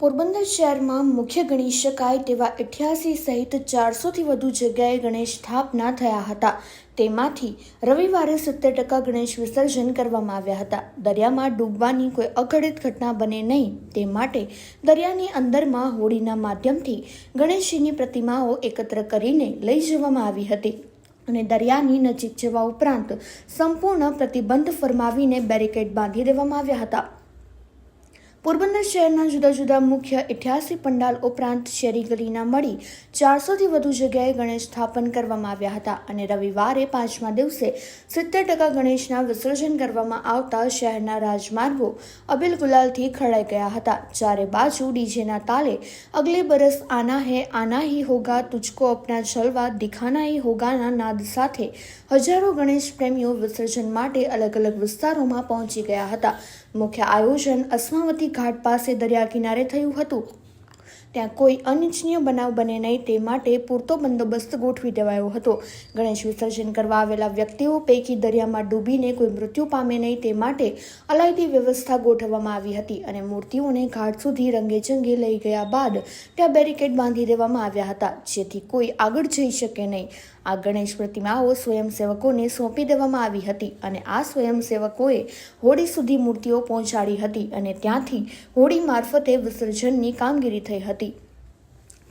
પોરબંદર શહેરમાં મુખ્ય ગણી શકાય તેવા અઠ્યાસી સહિત ચારસોથી વધુ જગ્યાએ ગણેશ સ્થાપના થયા હતા. તેમાંથી રવિવારે સિત્તેર ટકા ગણેશ વિસર્જન કરવામાં આવ્યા હતા. દરિયામાં ડૂબવાની કોઈ અઘડિત ઘટના બને નહીં તે માટે દરિયાની અંદરમાં હોડીના માધ્યમથી ગણેશજીની પ્રતિમાઓ એકત્ર કરીને લઈ જવામાં આવી હતી અને દરિયાની નજીક જવા ઉપરાંત સંપૂર્ણ પ્રતિબંધ ફરમાવીને બેરિકેડ બાંધી દેવામાં આવ્યા હતા. પોરબંદર શહેરના જુદા જુદા મુખ્ય અઠ્યાસી પંડાલ ઉપરાંત શેરી ગલીના મળી ચારસોથી વધુ જગ્યાએ ગણેશ સ્થાપન કરવામાં આવ્યા હતા અને રવિવારે પાંચમા દિવસે સિત્તેર ટકા ગણેશના વિસર્જન કરવામાં આવતા શહેરના રાજમાર્ગો અબિલ ગુલાલથી ખળાઈ ગયા હતા, ચારે બાજુ ડીજેના તાલે અગલે બરસ આના હે આના હી હોગા, તુજકો અપના જલવા, દિખાના હી હોગાના નાદ સાથે હજારો ગણેશ પ્રેમીઓ વિસર્જન માટે અલગ અલગ વિસ્તારોમાં પહોંચી ગયા હતા. મુખ્ય આયોજન અસ્માવતી ઘાટ પાસે દરિયા કિનારે થયું હતું. ત્યાં કોઈ અનિચ્છનીય બનાવ બને નહીં તે માટે પૂરતો બંદોબસ્ત ગોઠવી દેવાયો હતો. ગણેશ વિસર્જન કરવા આવેલા વ્યક્તિઓ પૈકી દરિયામાં ડૂબીને કોઈ મૃત્યુ પામે નહીં તે માટે અલાયદી વ્યવસ્થા ગોઠવવામાં આવી હતી અને મૂર્તિઓને ઘાટ સુધી રંગેચંગે લઈ ગયા બાદ ત્યાં બેરિકેડ બાંધી દેવામાં આવ્યા હતા, જેથી કોઈ આગળ જઈ શકે નહીં. આ ગણેશ પ્રતિમાઓ સ્વયંસેવકોને સોંપી દેવામાં આવી હતી અને આ સ્વયંસેવકોએ હોળી સુધી મૂર્તિઓ પહોંચાડી હતી અને ત્યાંથી હોળી મારફતે વિસર્જનની કામગીરી થઈ હતી.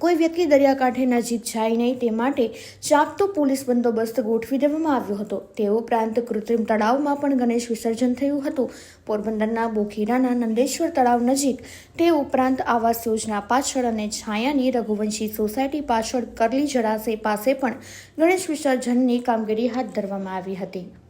કોઈ વ્યક્તિ દરિયાકાંઠે નજીક જાય નહીં તે માટે ચાપતો પોલીસ બંદોબસ્ત ગોઠવી દેવામાં આવ્યો હતો. તે ઉપરાંત કૃત્રિમ તળાવમાં પણ ગણેશ વિસર્જન થયું હતું. પોરબંદરના બોખીરાના નંદેશ્વર તળાવ નજીક તે ઉપરાંત આવાસ યોજના પાછળ અને છાયાની રઘુવંશી સોસાયટી પાછળ કરલી જળાશય પાસે પણ ગણેશ વિસર્જનની કામગીરી હાથ ધરવામાં આવી હતી.